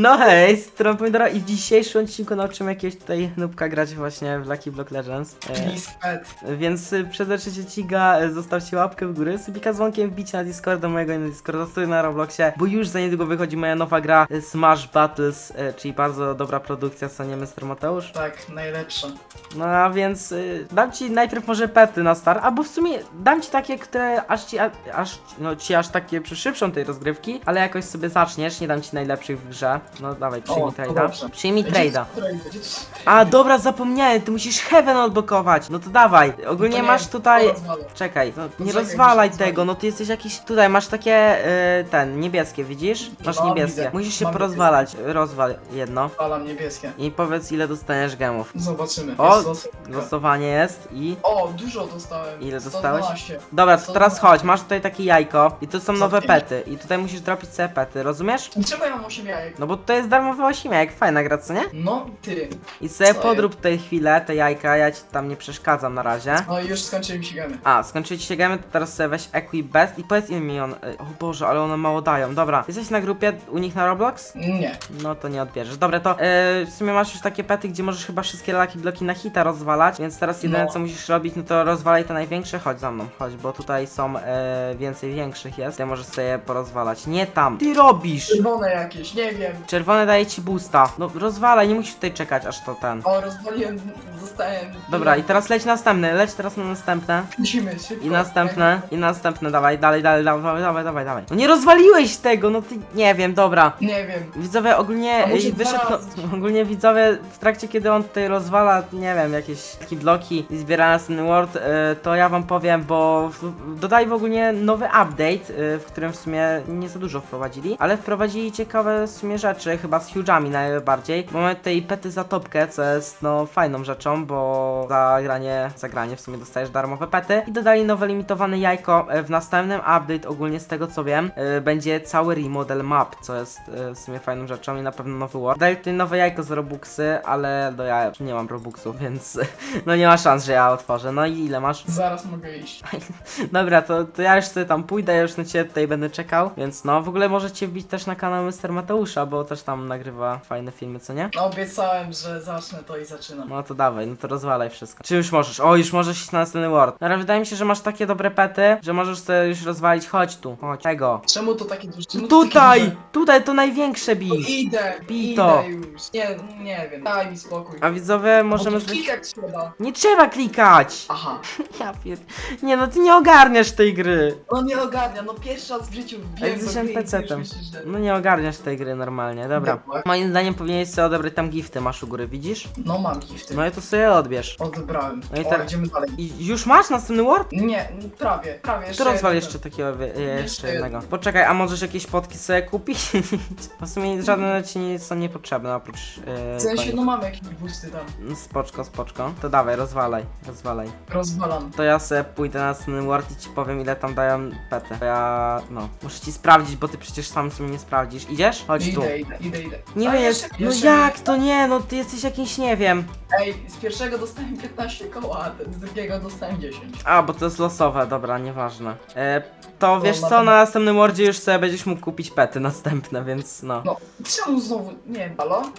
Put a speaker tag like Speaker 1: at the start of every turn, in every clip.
Speaker 1: No hej, z strony Pomidora i w dzisiejszym odcinku nauczymy jakiegoś tutaj nubka grać właśnie w Lucky Block Legends. E, więc y, przede Ciga, e, zostawcie łapkę w górę, subika dzwonkiem, wbicie na Discorda mojego i na Discorda, stoję na Robloxie, bo już za niedługo wychodzi moja nowa gra e, Smash Battles, e, czyli bardzo dobra produkcja, co nie Mr. Mateusz?
Speaker 2: Tak, najlepsza.
Speaker 1: No a więc y, dam ci najpierw może pety na start, albo w sumie dam ci takie, które aż ci, a, aż, no ci aż takie przyszybszą tej rozgrywki, ale jakoś sobie zaczniesz, nie dam ci najlepszych w grze. No dawaj, przyjmij
Speaker 2: O, to
Speaker 1: trade'a.
Speaker 2: dobrze.
Speaker 1: Przyjmij trade'a. A dobra, zapomniałem, ty musisz Heaven odblokować. No to dawaj, ogólnie
Speaker 2: nie,
Speaker 1: masz tutaj...
Speaker 2: to rozwalę.
Speaker 1: Czekaj, no, nie rozwalaj
Speaker 2: muszę
Speaker 1: tego, no ty jesteś jakiś... Tutaj masz takie, y, ten, niebieskie, widzisz? Masz
Speaker 2: No,
Speaker 1: niebieskie.
Speaker 2: widzę.
Speaker 1: Musisz się
Speaker 2: Mam
Speaker 1: porozwalać, rozwal jedno.
Speaker 2: Falam niebieskie.
Speaker 1: I powiedz ile dostaniesz gemów.
Speaker 2: Zobaczymy.
Speaker 1: O,
Speaker 2: Jest los-
Speaker 1: Losowanie jest i...
Speaker 2: O, dużo dostałem.
Speaker 1: Ile dostałeś?
Speaker 2: 112.
Speaker 1: Dobra, to teraz chodź, masz tutaj takie jajko i to są nowe pety i tutaj musisz dropić sobie pety, rozumiesz?
Speaker 2: Czemu ja mam 8 jajek?
Speaker 1: No bo to jest darmowy osiemiejek, fajna gra, co nie?
Speaker 2: No, ty.
Speaker 1: I sobie
Speaker 2: Co
Speaker 1: podrób tutaj chwilę te jajka, ja ci tam nie przeszkadzam na razie.
Speaker 2: No i już skończyły mi się gemy.
Speaker 1: A, skończyły ci się gemy, to teraz sobie weź Equip Best i powiedz ile mi on... y, O Boże, ale one mało dają, dobra. Jesteś na grupie u nich na Roblox?
Speaker 2: Nie.
Speaker 1: No to nie odbierzesz. Dobra, to yy, w sumie masz już takie pety, gdzie możesz chyba wszystkie laki bloki na hita rozwalać, więc teraz jedyne
Speaker 2: No.
Speaker 1: co musisz robić, no to rozwalaj te największe, chodź za mną, chodź, bo tutaj są e, więcej większych jest, ty możesz sobie porozwalać. Nie tam, ty robisz!
Speaker 2: Czerwone jakieś, nie wiem.
Speaker 1: Czerwone daje ci boosta. No rozwalaj, nie musisz tutaj czekać aż to ten.
Speaker 2: O, rozwaliłem, zostałem.
Speaker 1: Dobra, i teraz leć następny, leć teraz na następne.
Speaker 2: Musimy szybko.
Speaker 1: I następne, i następne, dawaj, dalej, dalej, dawaj, dawaj, dawaj, dawaj. No nie rozwaliłeś tego, no ty, nie wiem, dobra.
Speaker 2: Nie wiem.
Speaker 1: Widzowie ogólnie
Speaker 2: A może
Speaker 1: ej,
Speaker 2: dwa
Speaker 1: wyszedł, no, ogólnie widzowie w trakcie kiedy on tutaj rozwala, nie wiem, jakieś takie bloki i zbiera następny word, y, to ja wam powiem, bo w, dodali w ogóle nowy update, y, w którym w sumie nie za dużo wprowadzili, ale wprowadzili ciekawe w sumie rzeczy, chyba z huge'ami najbardziej. Mamy tutaj pety za topkę, co jest no fajną rzeczą, bo za granie, za granie w sumie dostajesz darmowe pety i dodali nowe limitowane jajko y, w następnym update ogólnie z tego co wiem, y, będzie cały remodel map, co jest y, w sumie fajną rzeczą i na pewno nowy word. Dali tutaj nowe jajko z Robuxy, ale no ja nie mam Robuxów, więc no nie ma szans, że ja otworzę. No i ile masz?
Speaker 2: Zaraz mogę iść.
Speaker 1: Dobra, to, to ja już sobie tam pójdę, ja już na ciebie tutaj będę czekał, więc no w ogóle możecie wbić też na kanał Mr. Mateusza, bo też tam nagrywa fajne filmy, co nie?
Speaker 2: No, obiecałem, że zacznę to i zaczynam.
Speaker 1: No to dawaj, no to rozwalaj wszystko. Czy już możesz? O, już możesz iść na następny word. Ale wydaje mi się, że masz takie dobre pety, że możesz sobie już rozwalić. Chodź tu, chodź. Tego.
Speaker 2: Czemu to takie duże? Czemu to takie
Speaker 1: Tutaj!
Speaker 2: duże?
Speaker 1: Tutaj to największe
Speaker 2: No
Speaker 1: bij.
Speaker 2: idę,
Speaker 1: Bij
Speaker 2: idę
Speaker 1: to.
Speaker 2: już. Nie, nie wiem. Daj mi spokój.
Speaker 1: A widzowie, możemy...
Speaker 2: Możemy
Speaker 1: zwy-
Speaker 2: klikać trzeba.
Speaker 1: Nie trzeba klikać!
Speaker 2: Aha.
Speaker 1: Ja pier... Nie no, ty nie ogarniasz tej gry.
Speaker 2: No nie ogarnia, no pierwszy raz w życiu wbiłem
Speaker 1: jesteś
Speaker 2: do gry i
Speaker 1: NPC-tem.
Speaker 2: już myślisz, że...
Speaker 1: No nie ogarniasz tej gry normalnie, dobra.
Speaker 2: Dobra.
Speaker 1: Moim zdaniem powinieneś sobie odebrać tam gifty, masz u góry, widzisz?
Speaker 2: No mam gifty.
Speaker 1: No i to sobie odbierz.
Speaker 2: Odebrałem.
Speaker 1: No i
Speaker 2: o,
Speaker 1: teraz-
Speaker 2: idziemy dalej.
Speaker 1: I już masz następny word?
Speaker 2: Nie, prawie, prawie.
Speaker 1: To rozwal
Speaker 2: jeden.
Speaker 1: jeszcze takiego, wy- jeszcze
Speaker 2: Jeszcze
Speaker 1: jednego.
Speaker 2: jeden.
Speaker 1: Poczekaj, a możesz jakieś potki sobie kupić? w sumie żadne ci nie są niepotrzebne oprócz yy,
Speaker 2: W sensie, no mamy jakieś boosty tam.
Speaker 1: No Spoczko, spoczko. To dawaj, rozwalaj, rozwalaj.
Speaker 2: Rozwalam.
Speaker 1: To ja sobie pójdę na następny word i ci powiem ile tam dają pety. To ja, no, muszę ci sprawdzić, bo ty przecież sam sobie nie sprawdzisz. Idziesz? Chodź tu.
Speaker 2: Idę, idę, idę, idę.
Speaker 1: Nie
Speaker 2: A
Speaker 1: wiem,
Speaker 2: jeszcze-
Speaker 1: no jak to nie, no ty jesteś jakimś, nie wiem.
Speaker 2: Ej, z pierwszego dostałem 15 koła, a z drugiego dostałem 10.
Speaker 1: A, bo to jest losowe, dobra, nieważne. E, to
Speaker 2: No,
Speaker 1: wiesz
Speaker 2: na
Speaker 1: co, na następnym wordzie już sobie będziesz mógł kupić pety następne, więc no.
Speaker 2: No, czemu znowu, nie wiem, halo?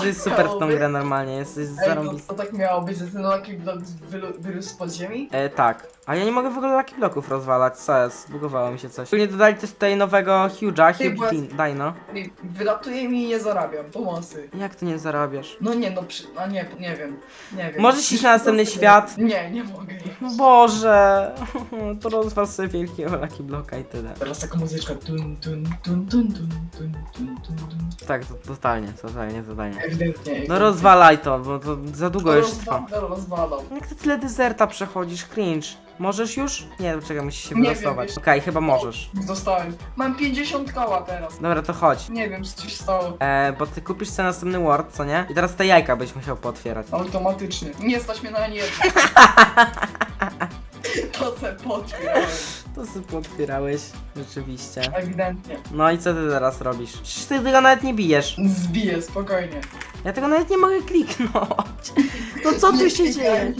Speaker 1: Ty jest super w tą grę normalnie, jesteś
Speaker 2: Ej, to,
Speaker 1: zarąbisty.
Speaker 2: to tak miało być, że ten Lucky Block wylu- wyrósł z podziemi?
Speaker 1: E, tak. A ja nie mogę w ogóle Lucky Blocków rozwalać, co jest? Zbugowało mi się coś. Tu nie dodali też tutaj nowego Huge'a, Huge
Speaker 2: bo-
Speaker 1: Din- Dino.
Speaker 2: Ej, Wylatuje mi i nie zarabiam, pomocy.
Speaker 1: Jak to nie zarabiasz?
Speaker 2: No nie, no, przy... a nie, nie wiem, nie wiem.
Speaker 1: Możesz iść na następny świat?
Speaker 2: Nie, nie mogę.
Speaker 1: No Boże! To rozwal sobie wielkiego Lucky Blocka i tyle.
Speaker 2: Teraz taka muzyczka. Tun, tun, tun, tun, tun, tun, tun, tun, tun.
Speaker 1: Tak, to, totalnie, totalnie, totalnie.
Speaker 2: Ewidentnie.
Speaker 1: No
Speaker 2: ewidentnie.
Speaker 1: rozwalaj to, bo to za długo już trwa.
Speaker 2: Rozwa- Rozwalam.
Speaker 1: Jak ty tyle dezerta przechodzisz, cringe? Możesz już? Nie, czekaj, musisz się
Speaker 2: Nie wiem,
Speaker 1: wylosować.
Speaker 2: wiesz-
Speaker 1: Okej, chyba możesz.
Speaker 2: Dostałem. Mam 50 koła teraz.
Speaker 1: Dobra, to chodź.
Speaker 2: Nie wiem, co się stało.
Speaker 1: E, bo ty kupisz sobie następny word, co nie? I teraz te jajka byś musiał pootwierać.
Speaker 2: Automatycznie. Nie stać mnie na ani jedno. To se potwierdzałem.
Speaker 1: To sobie pootwierałeś, rzeczywiście.
Speaker 2: Ewidentnie.
Speaker 1: No i co ty teraz robisz? Przecież ty tego nawet nie bijesz.
Speaker 2: Zbiję, spokojnie.
Speaker 1: Ja tego nawet nie mogę kliknąć. No co tu się dzieje?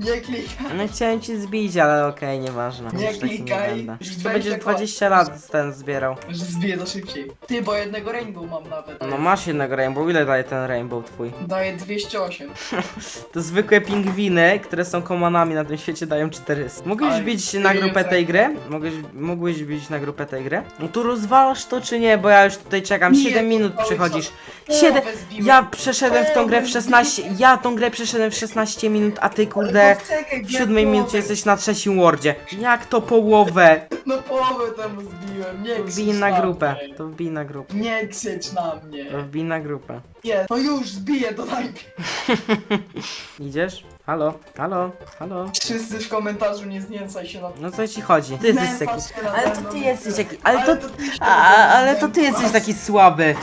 Speaker 2: Nie klikaj.
Speaker 1: No chciałem ci zbić, ale okej, nieważne.
Speaker 2: Nie
Speaker 1: Już takim
Speaker 2: klikaj.
Speaker 1: będę. Już to będziesz
Speaker 2: jako-
Speaker 1: 20 lat ten zbierał.
Speaker 2: Że zbiję to szybciej. Ty, bo jednego rainbow mam nawet.
Speaker 1: No masz jednego rainbow, ile daje ten rainbow twój?
Speaker 2: Daje 208.
Speaker 1: To zwykłe pingwiny, które są komanami na tym świecie dają 400. Mogłeś
Speaker 2: Aj,
Speaker 1: bić na
Speaker 2: nie
Speaker 1: grupę
Speaker 2: wiem,
Speaker 1: tej gry? Mogłeś, mógłbyś bić na grupę tej gry? No tu rozwalasz to czy nie? Bo ja już tutaj czekam,
Speaker 2: Nie,
Speaker 1: 7 minut
Speaker 2: cały
Speaker 1: przychodzisz.
Speaker 2: czas.
Speaker 1: 7...
Speaker 2: Połowę zbiłem.
Speaker 1: Ja przeszedłem w tą grę w
Speaker 2: Połowę
Speaker 1: 16... Ja tą grę przeszedłem w 16 minut, a ty kurde...
Speaker 2: No czekaj,
Speaker 1: W siódmej minucie jesteś na trzecim wardzie. Jak to połowę?
Speaker 2: No połowę temu zbiłem, nie krzycz
Speaker 1: wbij na grupę.
Speaker 2: mnie.
Speaker 1: To wbij na grupę.
Speaker 2: Nie krzycz na mnie.
Speaker 1: To wbij na grupę.
Speaker 2: Nie, no już zbiję to najpierw.
Speaker 1: Idziesz? Halo? Halo? Halo?
Speaker 2: Wszyscy w komentarzu nie znęcaj się na
Speaker 1: No co ci chodzi? Ty jesteś
Speaker 2: Znęcasz
Speaker 1: taki...
Speaker 2: się nade
Speaker 1: Ale to
Speaker 2: mną.
Speaker 1: ty jesteś taki... Ale to... a, ale to ty jesteś taki słaby.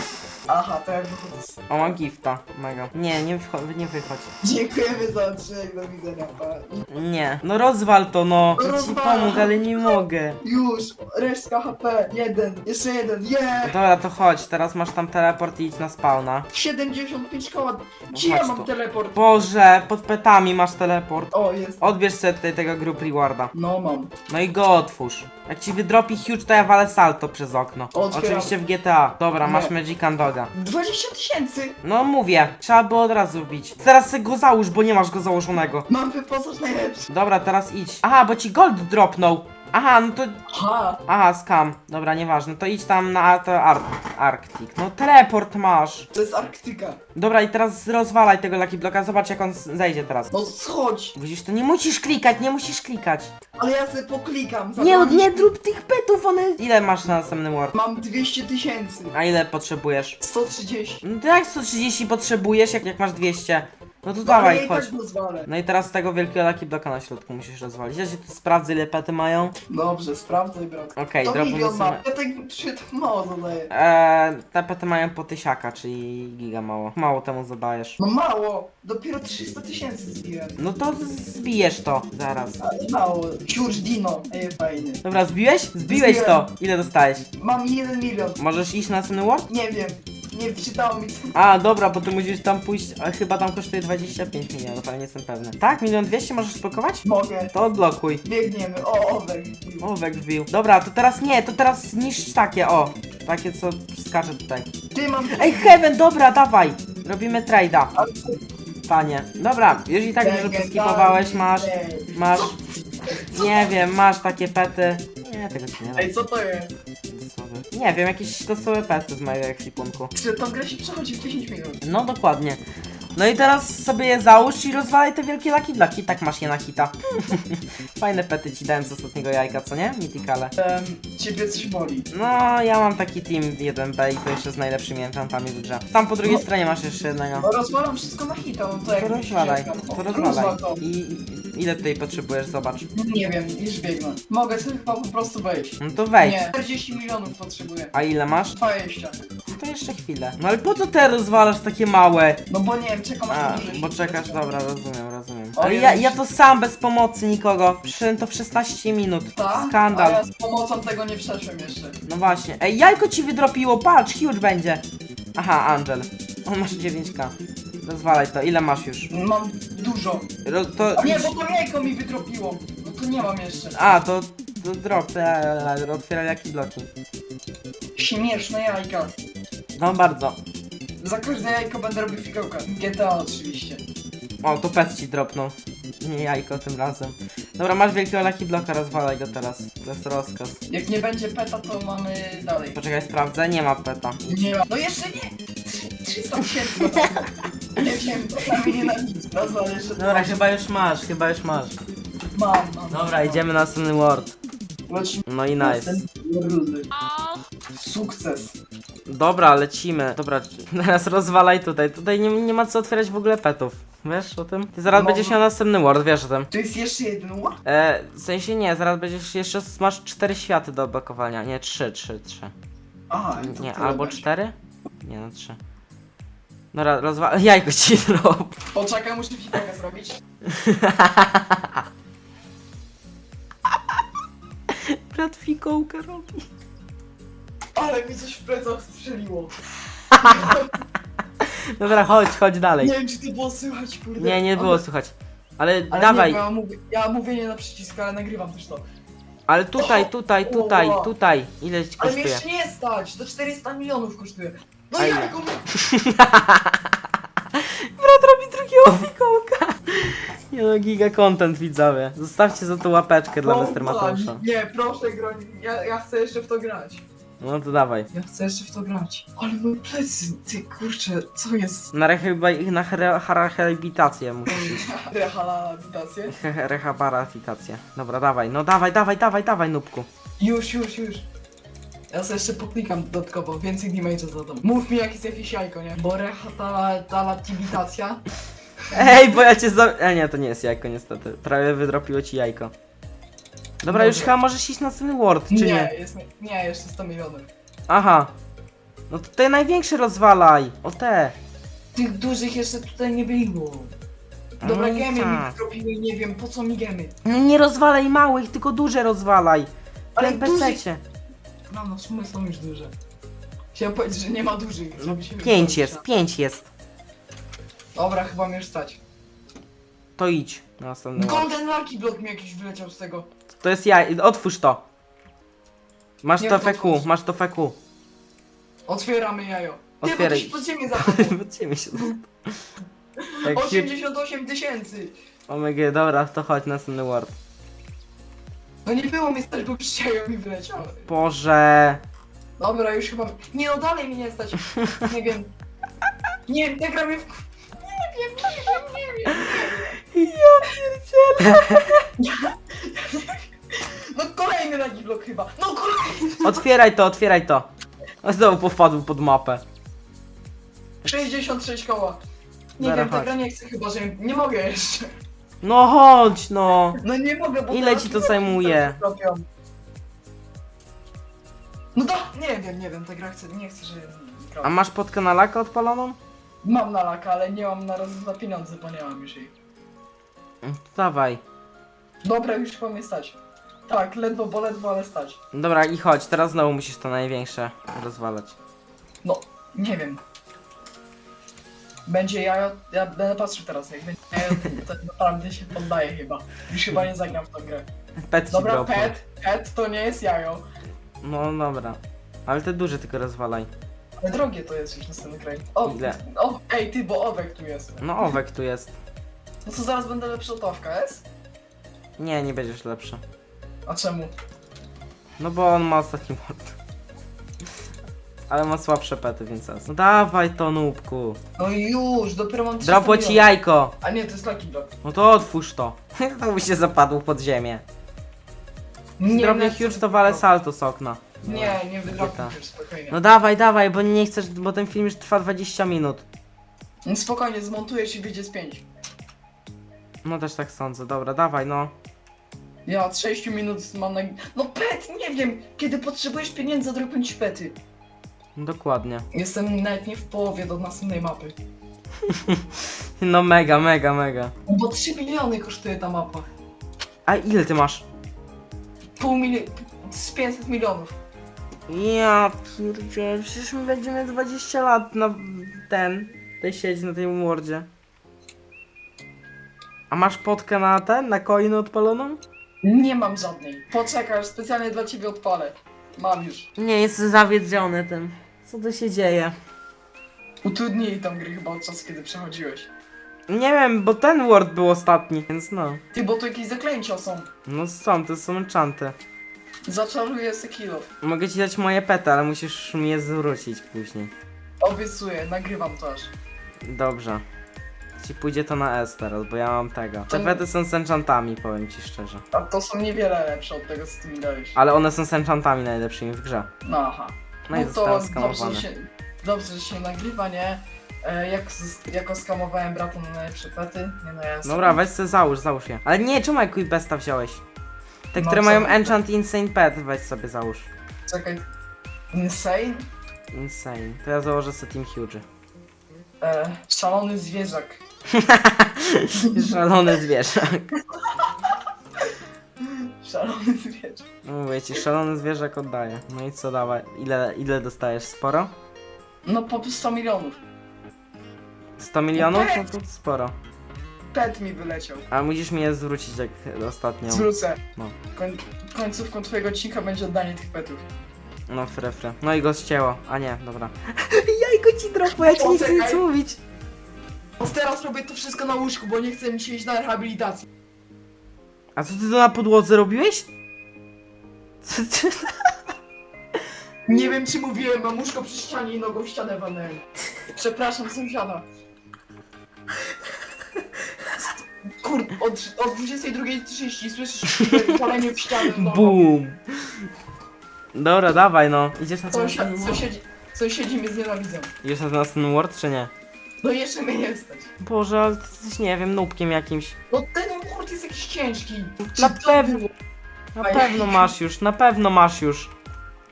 Speaker 2: Aha, to ja wychodzę. z-
Speaker 1: O, mam gifta. Mega. Nie, nie, wcho- nie wychodź.
Speaker 2: Dziękujemy za odcinek, do widzenia. Pa.
Speaker 1: Nie. No rozwal to no. Chcę ci
Speaker 2: Rozwalam.
Speaker 1: pomóc, ale nie mogę.
Speaker 2: Już, resztka HP, jeden, jeszcze jeden,
Speaker 1: No
Speaker 2: yeah!
Speaker 1: Dobra, to chodź. Teraz masz tam teleport i idź na spawna.
Speaker 2: 75 koła, gdzie
Speaker 1: chodź
Speaker 2: ja mam
Speaker 1: tu.
Speaker 2: teleport?
Speaker 1: Boże, pod petami masz teleport.
Speaker 2: O, jest.
Speaker 1: Odbierz sobie tutaj tego group rewarda.
Speaker 2: No mam.
Speaker 1: No i go otwórz. Jak ci wydropi huge, to ja walę salto przez okno.
Speaker 2: Otwieram.
Speaker 1: Oczywiście w GTA. Dobra, masz
Speaker 2: Nie.
Speaker 1: Magic Doga.
Speaker 2: 20 tysięcy!
Speaker 1: No mówię, trzeba było od razu wbić. Teraz sobie go załóż, bo nie masz go założonego.
Speaker 2: Mam wyposaż najlepszy.
Speaker 1: Dobra, teraz idź. Aha, bo ci gold dropnął. Aha, no to...
Speaker 2: Ha!
Speaker 1: Aha, scam. Dobra, nieważne. To idź tam na to Ar Arctic. No teleport masz.
Speaker 2: To jest Arktyka.
Speaker 1: Dobra, i teraz rozwalaj tego Lucky Blocka. Zobacz jak on zejdzie teraz.
Speaker 2: No schodź!
Speaker 1: Widzisz, to nie musisz klikać, nie musisz klikać.
Speaker 2: Ale ja sobie poklikam.
Speaker 1: Nie,
Speaker 2: zabronisz
Speaker 1: nie
Speaker 2: mi-
Speaker 1: drób tych petów, one... Ile masz na następny word?
Speaker 2: Mam 200 tysięcy.
Speaker 1: A ile potrzebujesz?
Speaker 2: 130.
Speaker 1: No to jak 130 potrzebujesz, jak, jak masz 200? No to dawaj,
Speaker 2: ja i
Speaker 1: chodź.
Speaker 2: tak rozwalę.
Speaker 1: No i teraz tego wielkiego Blocka na środku musisz rozwalić. Ja się tu sprawdzę ile pety mają.
Speaker 2: Dobrze, sprawdzaj brat.
Speaker 1: Okej,
Speaker 2: to
Speaker 1: drobimy
Speaker 2: milion ma. Ja tak, czy tak mało zadaję?
Speaker 1: Eee, te pety mają po tysiaka, czyli giga mało. Mało temu zadajesz.
Speaker 2: No mało! Dopiero 300 tysięcy zbiłem.
Speaker 1: No to zbijesz to zaraz.
Speaker 2: Ale mało. Huge Dino. Ej, fajny.
Speaker 1: Dobra, zbiłeś? Zbiłeś to. Ile dostałeś?
Speaker 2: Mam 1 milion.
Speaker 1: Możesz iść na następny ward?
Speaker 2: Nie wiem. Nie wczytało mi
Speaker 1: A, dobra, bo ty musisz tam pójść, a chyba tam kosztuje 25 milionów, ale nie jestem pewny. Tak? Milion dwieście możesz spakować?
Speaker 2: Mogę.
Speaker 1: To odblokuj.
Speaker 2: Biegniemy. O, owek.
Speaker 1: Owek wbił. Dobra, to teraz nie, to teraz niszcz takie, o. Takie, co skacze tutaj.
Speaker 2: Ty mam...
Speaker 1: Ej, Heaven, dobra, dawaj. Robimy trade'a,
Speaker 2: Ale-
Speaker 1: panie. Dobra, już i tak dużo przeskipowałeś, masz, masz, nie wiem, masz takie pety. Nie, tego ci nie da.
Speaker 2: Ej, co to jest?
Speaker 1: Nie wiem, jakieś losowe pety z mojego ekwipunku.
Speaker 2: Czy tą grę się przechodzi w 10 minut?
Speaker 1: No dokładnie. No i teraz sobie je załóż i rozwalaj te wielkie laki blaki. Tak masz je na hita. Fajne pety ci dałem z ostatniego jajka, co nie? Mythicale.
Speaker 2: Um, ciebie coś boli.
Speaker 1: No, ja mam taki team 1B i to jeszcze z najlepszymi enchantami w grze. Tam po drugiej
Speaker 2: No.
Speaker 1: stronie masz jeszcze jednego.
Speaker 2: No rozwalam wszystko na hita, no to jak...
Speaker 1: To rozwalaj, to
Speaker 2: rozwal
Speaker 1: rozwalaj. I i- ile tutaj potrzebujesz, zobacz.
Speaker 2: Nie wiem, już biegnę. Mogę sobie chyba po prostu wejść.
Speaker 1: No to wejdź.
Speaker 2: Nie, 40 milionów potrzebuję.
Speaker 1: A ile masz?
Speaker 2: 20.
Speaker 1: No to jeszcze chwilę. No ale po co te rozwalasz takie małe?
Speaker 2: No bo nie wiem, czekam aż
Speaker 1: A,
Speaker 2: duże
Speaker 1: bo
Speaker 2: się
Speaker 1: czekasz, dobra, rozumiem, rozumiem.
Speaker 2: O,
Speaker 1: Ale
Speaker 2: ja
Speaker 1: ja, to sam bez pomocy nikogo. Przyszedłem to w 16 minut.
Speaker 2: Tak? A
Speaker 1: Skandal.
Speaker 2: ja z pomocą tego nie przeszłem jeszcze.
Speaker 1: No właśnie. Ej, jajko ci wydropiło, patrz, huge będzie. Aha, Angel. On masz 9k. Rozwalaj to, ile masz już?
Speaker 2: Mam dużo.
Speaker 1: Ro, to...
Speaker 2: A nie, bo to jajko mi wydropiło. No to nie mam jeszcze.
Speaker 1: A, to... to drop, eee, otwieraj jakie bloki.
Speaker 2: Śmieszne jajka.
Speaker 1: No bardzo.
Speaker 2: Za każde jajko będę robił fikołka. GTA oczywiście.
Speaker 1: O, to pet ci dropnął. Nie jajko tym razem. Dobra, masz wielkiego Lucky Blocka, rozwalaj go teraz. To jest rozkaz.
Speaker 2: Jak nie będzie peta, to mamy dalej.
Speaker 1: Poczekaj, sprawdzę, nie ma peta.
Speaker 2: Nie ma. No jeszcze nie! Trzy- 300 tysięcy. Nie wiem, to mnie jeszcze
Speaker 1: Dobra, chyba już masz, chyba już masz.
Speaker 2: Mam, mam.
Speaker 1: Dobra, idziemy na następny ward.
Speaker 2: Lecimy.
Speaker 1: No i nice.
Speaker 2: Rudy. Sukces.
Speaker 1: Dobra, lecimy. Dobra, teraz rozwalaj tutaj. Tutaj nie, nie ma co otwierać w ogóle petów. Wiesz o tym? Ty zaraz
Speaker 2: No.
Speaker 1: będziesz miał następny ward, wiesz o tym.
Speaker 2: Tu jest jeszcze jeden ład.
Speaker 1: E, w sensie nie, zaraz będziesz jeszcze masz cztery światy do odblokowania. Nie, trzy, trzy, trzy.
Speaker 2: Aha, to
Speaker 1: Nie,
Speaker 2: tyle
Speaker 1: albo
Speaker 2: będzie.
Speaker 1: cztery? Nie, no trzy. Dobra, rozwal... Jajko ci drop.
Speaker 2: Poczekaj, muszę fitaka zrobić.
Speaker 1: Brat fikołkę robi.
Speaker 2: Ale mi coś w plecach strzeliło.
Speaker 1: Dobra, chodź, chodź dalej.
Speaker 2: Nie wiem, czy to było słychać, kurde.
Speaker 1: Nie, nie było słychać. Ale,
Speaker 2: Ale
Speaker 1: dawaj,
Speaker 2: Nie, bo ja, mówię, ja mówię nie na przycisk, ale nagrywam też to.
Speaker 1: ale tutaj, tutaj, tutaj, tutaj. Ile ci
Speaker 2: Ale mnie
Speaker 1: kosztuje?
Speaker 2: jeszcze nie stać, to 400 milionów kosztuje. No
Speaker 1: A
Speaker 2: ja go...
Speaker 1: Brat robi drugiego fikołka. Nie no, giga content widzowie. Zostawcie za to łapeczkę dla
Speaker 2: No,
Speaker 1: Mr. Mateusza.
Speaker 2: Nie, proszę Groń, ja, ja chcę jeszcze w to grać.
Speaker 1: No to dawaj.
Speaker 2: Ja chcę jeszcze w to grać. Ale mój plecy, ty kurczę, co jest?
Speaker 1: Na, rehyba- na re- rehabilitację musisz iść.
Speaker 2: Rehabilitację?
Speaker 1: Rehabilitację. Dobra, dawaj, no dawaj, dawaj, dawaj, dawaj, nubku.
Speaker 2: Już, już, już. Ja sobie jeszcze poklikam dodatkowo, więcej damage'a zadam. Mów mi jak jest jakieś jajko, nie? Bo rehabilitacja
Speaker 1: Ej, bo ja cię za... A nie, to nie jest jajko niestety. Prawie wydropiło ci jajko. Dobra, już
Speaker 2: Dobra.
Speaker 1: chyba możesz iść na ten Word, czy nie?
Speaker 2: nie, jest, nie, jeszcze 100 milionów.
Speaker 1: Aha. No to te największe rozwalaj. O te.
Speaker 2: Tych dużych jeszcze tutaj nie było. Dobra,
Speaker 1: No i
Speaker 2: gemy
Speaker 1: co?
Speaker 2: mi zrobiły, nie wiem, po co mi gemy.
Speaker 1: No nie rozwalaj małych, tylko duże rozwalaj.
Speaker 2: Ale
Speaker 1: Ale PC-cie.
Speaker 2: No, no, w sumie są już duże. Chciałem powiedzieć, że nie ma dużych.
Speaker 1: No
Speaker 2: się
Speaker 1: pięć jest, pięć jest.
Speaker 2: Dobra, chyba mnie już stać.
Speaker 1: To idź na następny Word.
Speaker 2: Golden Lucky Block mi jakiś wyleciał z tego.
Speaker 1: To jest jaj, otwórz to. Masz to
Speaker 2: to
Speaker 1: FQ, masz to FQ.
Speaker 2: Otwieramy jajo. Ty,
Speaker 1: Otwieraj.
Speaker 2: bo to się pod ziemię zapadło.
Speaker 1: Się. Tak, huge.
Speaker 2: 88 tysięcy.
Speaker 1: Omega, dobra, to chodź na następny Word.
Speaker 2: No nie było mi stać, bo jajo mi wyleciały.
Speaker 1: Boże.
Speaker 2: Dobra, już chyba... Nie no, dalej mi nie stać. Nie wiem. Nie wiem, gra mnie w... Nie wiem, nie wiem, nie wiem, nie wiem.
Speaker 1: Ja pierdzielę.
Speaker 2: No kolejny Lucky Block chyba. No kolejny.
Speaker 1: Otwieraj to, otwieraj to. A znowu popadł pod mapę.
Speaker 2: 66 koła. Nie
Speaker 1: Dobra,
Speaker 2: wiem, ta
Speaker 1: chodź.
Speaker 2: gra nie chce chyba, że... Nie mogę jeszcze.
Speaker 1: No chodź, no.
Speaker 2: No nie mogę, bo...
Speaker 1: Ile ci to zajmuje?
Speaker 2: robią. No to... Nie wiem, nie wiem, ta gra chce... Nie chce, że...
Speaker 1: A masz pod kanalakę odpaloną?
Speaker 2: Mam na laka, ale nie mam na roz na pieniądze, bo nie mam już jej.
Speaker 1: To Dawaj.
Speaker 2: Dobra, już chyba mnie stać. Tak, ledwo, bo ledwo, ale stać.
Speaker 1: Dobra i chodź, teraz znowu musisz to największe rozwalać.
Speaker 2: No, nie wiem. Będzie jajo, ja będę patrzył teraz, jak będzie jajo, to naprawdę się poddaję chyba. Już chyba nie zagram w tą grę.
Speaker 1: Pet ci
Speaker 2: Dobra,
Speaker 1: dropnął.
Speaker 2: pet, pet to nie jest jajo.
Speaker 1: No dobra. Ale te duże tylko rozwalaj.
Speaker 2: Ale drogie to jest już na ten kraj. O,
Speaker 1: Ile?
Speaker 2: o, ej ty, bo owek tu jest.
Speaker 1: No owek tu jest.
Speaker 2: No to zaraz będę lepszy od owka, jest?
Speaker 1: Nie, nie będziesz lepszy.
Speaker 2: A czemu?
Speaker 1: No bo on ma ostatni mord. Ale ma słabsze pety, więc jest. No dawaj to nóbku.
Speaker 2: No już, dopiero mam 300
Speaker 1: Dropło ci
Speaker 2: milionów.
Speaker 1: jajko.
Speaker 2: A nie, to jest Lucky Block.
Speaker 1: No to otwórz to. to by się zapadł pod ziemię. Drobnie
Speaker 2: lecę
Speaker 1: huge
Speaker 2: do
Speaker 1: to wale salto z okna.
Speaker 2: Nie, nie wydrobię
Speaker 1: Gita.
Speaker 2: już, spokojnie.
Speaker 1: No dawaj, dawaj, bo nie chcesz, bo ten film już trwa 20 minut.
Speaker 2: No spokojnie, zmontujesz i wyjdzie z 5.
Speaker 1: No też tak sądzę, dobra, dawaj no.
Speaker 2: Ja od 6 minut mam na... No pet, nie wiem, kiedy potrzebujesz pieniędzy, zadrobię ci pety.
Speaker 1: Dokładnie.
Speaker 2: Jestem nawet nie w połowie do następnej mapy.
Speaker 1: No mega, mega, mega.
Speaker 2: Bo 3 miliony kosztuje ta mapa.
Speaker 1: A ile ty masz?
Speaker 2: Pół miliona... z 500 milionów.
Speaker 1: Ja pierdzielę, przecież my będziemy 20 lat na ten, tej siedzi na tej mordzie. A masz potkę na ten, na coiny odpaloną?
Speaker 2: Nie mam żadnej. Poczekaj, aż specjalnie dla ciebie odpalę. Mam już.
Speaker 1: Nie, jest zawiedziony tym. Co tu się dzieje?
Speaker 2: Utrudnili tą grę chyba od czasu, kiedy przechodziłeś.
Speaker 1: Nie wiem, bo ten word był ostatni, więc no.
Speaker 2: Ty, bo tu jakieś zaklęcia są.
Speaker 1: No są, to są enchanty.
Speaker 2: Zaczaruję Sekilo.
Speaker 1: Mogę ci dać moje pety, ale musisz mi je zwrócić później.
Speaker 2: Obiecuję, nagrywam to aż.
Speaker 1: Dobrze. Ci pójdzie to na S teraz, bo ja mam tego. Te pety są z enchantami, powiem ci szczerze.
Speaker 2: A to są niewiele lepsze od tego, co ty mi dałeś.
Speaker 1: Ale one są z enchantami najlepszymi w grze.
Speaker 2: No aha.
Speaker 1: No i
Speaker 2: No
Speaker 1: zostałem
Speaker 2: to
Speaker 1: skamowany.
Speaker 2: dobrze, że się, dobrze, że się nagrywa, nie? E, jak, z- jak oskamowałem brata na najlepsze pety, nie no ja
Speaker 1: Dobra, weź sobie załóż, załóż je. Ale nie, czemu Quick Besta wziąłeś? Te,
Speaker 2: No
Speaker 1: które
Speaker 2: co?
Speaker 1: mają enchant Insane Pet, weź sobie załóż.
Speaker 2: Czekaj. Insane?
Speaker 1: Insane. To ja założę sobie Team Huge.
Speaker 2: E, szalony zwierzak.
Speaker 1: Szalony zwierzak.
Speaker 2: Szalony zwierzak.
Speaker 1: No mówię ci, szalony zwierzak oddaje. No i co dawaj? Ile, ile dostajesz? Sporo?
Speaker 2: No po 100 milionów.
Speaker 1: 100 milionów? No to sporo.
Speaker 2: pet mi wyleciał.
Speaker 1: A musisz mi je zwrócić jak ostatnio.
Speaker 2: Zwrócę.
Speaker 1: No.
Speaker 2: Koń, końcówką twojego odcinka będzie oddanie tych petów.
Speaker 1: No, fre, fre. No i go ścięło. A nie, dobra. Jajko ci dropu, ja ci nie chcę nic mówić.
Speaker 2: Teraz robię to wszystko na łóżku, bo nie chcę mi się iść na rehabilitację.
Speaker 1: A co ty to na podłodze robiłeś? Co ty...
Speaker 2: Nie wiem czy mówiłem, mam łóżko przy ścianie i nogą w ścianę walnąłem. Przepraszam sąsiada. Kur... od, od 22.30 słyszysz palenie w ścianę nogą.
Speaker 1: Bum. Dobra, dawaj no. Idziesz na ten
Speaker 2: Sąsiad, sąsiedzi, sąsiedzi mnie znienawidzą.
Speaker 1: Idziesz na ten word, czy nie?
Speaker 2: No jeszcze mnie nie stać.
Speaker 1: Boże, ale ty jesteś, nie wiem, nubkiem jakimś.
Speaker 2: No ten wort jest jakiś ciężki.
Speaker 1: Na
Speaker 2: Czy to
Speaker 1: pewno.
Speaker 2: było?
Speaker 1: Na pewno masz już, na pewno masz już.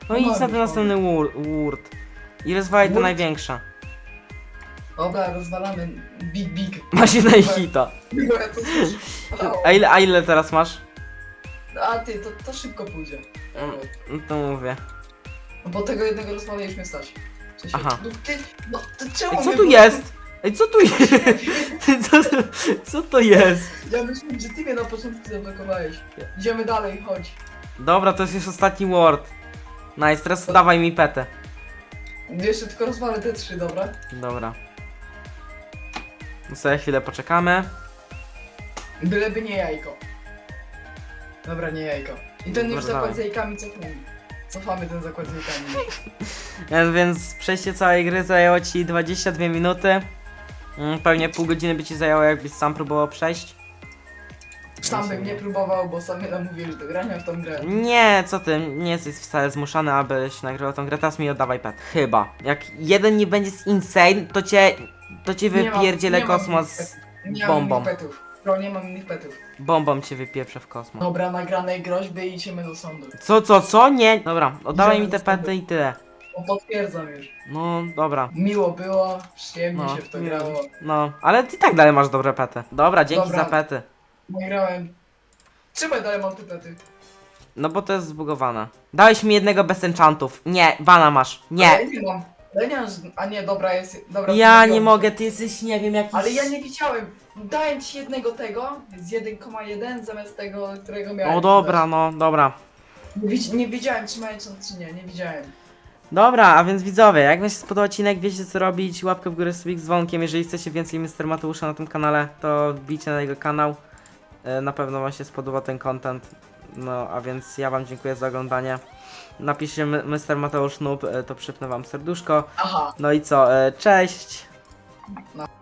Speaker 1: No
Speaker 2: No
Speaker 1: idź na
Speaker 2: dobra,
Speaker 1: ten następny wor- word. I rozwalaj to
Speaker 2: Word?
Speaker 1: największa.
Speaker 2: Dobra, rozwalamy big big.
Speaker 1: Masz jedna i hita.
Speaker 2: No ja to słyszę.
Speaker 1: A ile, a ile teraz masz?
Speaker 2: A ty, to, to szybko pójdzie.
Speaker 1: No to mówię.
Speaker 2: No bo tego jednego rozmawialiśmy stać. W sensie,
Speaker 1: Aha.
Speaker 2: No ty, no ty czemu
Speaker 1: Ej, co tu jest? Ej, co tu jest? Co, to- co to jest?
Speaker 2: Ja myślałem, że ty mnie na początku zablokowałeś. Idziemy dalej, chodź.
Speaker 1: Dobra, to jest już ostatni word. Nice, teraz dawaj mi petę.
Speaker 2: Jeszcze tylko rozwalę te trzy, dobra?
Speaker 1: Dobra. No sobie chwilę poczekamy.
Speaker 2: Byleby nie jajko. Dobra, nie jajko. I ten już
Speaker 1: Dobra,
Speaker 2: zakład
Speaker 1: dawaj.
Speaker 2: z jajkami cofamy. Cofamy ten zakład z jajkami.
Speaker 1: Więc, więc przejście całej gry zajęło ci 22 minuty. Mm, Pewnie pół godziny by ci zajęło, jakbyś sam próbował przejść.
Speaker 2: Sam bym nie próbował, bo sam mnie namówiłeś do grania w tą grę.
Speaker 1: Nie, co ty, nie jesteś wcale zmuszany, abyś nagrywał tą grę, teraz mi oddawaj pet. Chyba. Jak jeden nie będzie z insane, to cię, to cię
Speaker 2: Nie mam-
Speaker 1: wypierdzielę
Speaker 2: nie mam
Speaker 1: kosmos,
Speaker 2: Nie
Speaker 1: bombą.
Speaker 2: mam innych petów. Bro, nie mam innych petów.
Speaker 1: bombą cię wypieprzę w kosmos.
Speaker 2: Dobra, nagranej groźby i idziemy do sądu.
Speaker 1: Co, co, co? Nie. Dobra, oddawaj mi te pety i tyle.
Speaker 2: No potwierdzam już.
Speaker 1: No, dobra.
Speaker 2: Miło było, przyjemnie
Speaker 1: No,
Speaker 2: się w to
Speaker 1: miło.
Speaker 2: grało.
Speaker 1: No, ale ty i tak dalej masz dobre pety. Dobra, dzięki
Speaker 2: Dobra.
Speaker 1: za pety.
Speaker 2: Nagrałem. Ja dalej mam te pety?
Speaker 1: No bo to jest zbugowane. Dałeś mi jednego bez enchantów. Nie, bana masz.
Speaker 2: Ale
Speaker 1: Nie.
Speaker 2: nie mam. Ale nie mam, ż- a nie, dobra, jest, dobra.
Speaker 1: Ja nie mogę, ty jesteś, nie wiem, jakiś...
Speaker 2: Ale ja nie widziałem. Dałem ci jednego tego, z 1,1 zamiast tego, którego miałem.
Speaker 1: O dobra, no, dobra.
Speaker 2: Nie, widz- nie wiedziałem, czy mają czy nie, nie widziałem.
Speaker 1: Dobra, a więc widzowie, jak wam się spodobał odcinek, wiecie co robić, łapkę w górę, subik z dzwonkiem, jeżeli chcecie więcej Mr. Mateusza na tym kanale, to wbijcie na jego kanał, E, na pewno wam się spodoba ten content, no a więc ja wam dziękuję za oglądanie, napiszcie Mr. Mateusz Noob, e, to przypnę wam serduszko,
Speaker 2: Aha.
Speaker 1: no i co, e, cześć!
Speaker 2: No.